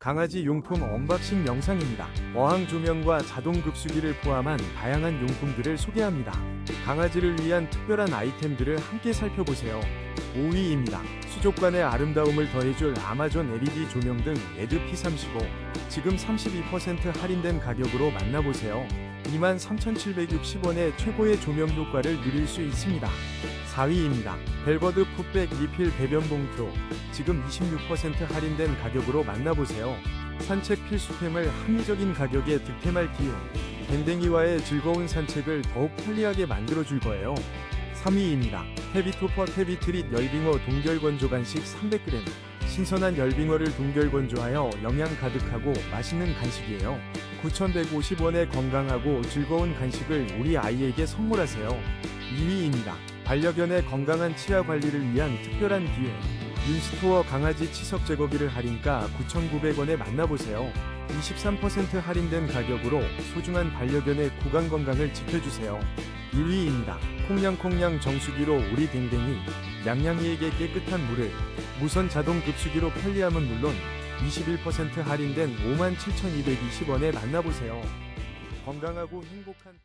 강아지 용품 언박싱 영상입니다. 어항 조명과 자동 급수기를 포함한 다양한 용품들을 소개합니다. 강아지를 위한 특별한 아이템들을 함께 살펴보세요. 5위입니다. 수족관의 아름다움을 더해줄 아마존 LED 조명 등 레드 P35 지금 32% 할인된 가격으로 만나보세요. 23,760원의 최고의 조명 효과를 누릴 수 있습니다. 4위입니다. 벨버드 풋백 리필 배변 봉투 지금 26% 할인된 가격으로 만나보세요. 산책 필수템을 합리적인 가격에 득템할 기회. 밴댕이와의 즐거운 산책을 더욱 편리하게 만들어줄 거예요. 3위입니다. 헤비토퍼 헤비트릿 열빙어 동결 건조 간식 300g. 신선한 열빙어를 동결 건조하여 영양 가득하고 맛있는 간식이에요. 9,150원의 건강하고 즐거운 간식을 우리 아이에게 선물하세요. 2위입니다. 반려견의 건강한 치아 관리를 위한 특별한 기회. 윤스토어 강아지 치석 제거기를 할인가 9,900원에 만나보세요. 23% 할인된 가격으로 소중한 반려견의 구강 건강을 지켜주세요. 1위입니다. 콩냥콩냥 정수기로 우리 댕댕이 냥냥이에게 깨끗한 물을 무선 자동 급수기로 편리함은 물론 21% 할인된 57,220원에 만나보세요. 건강하고 행복한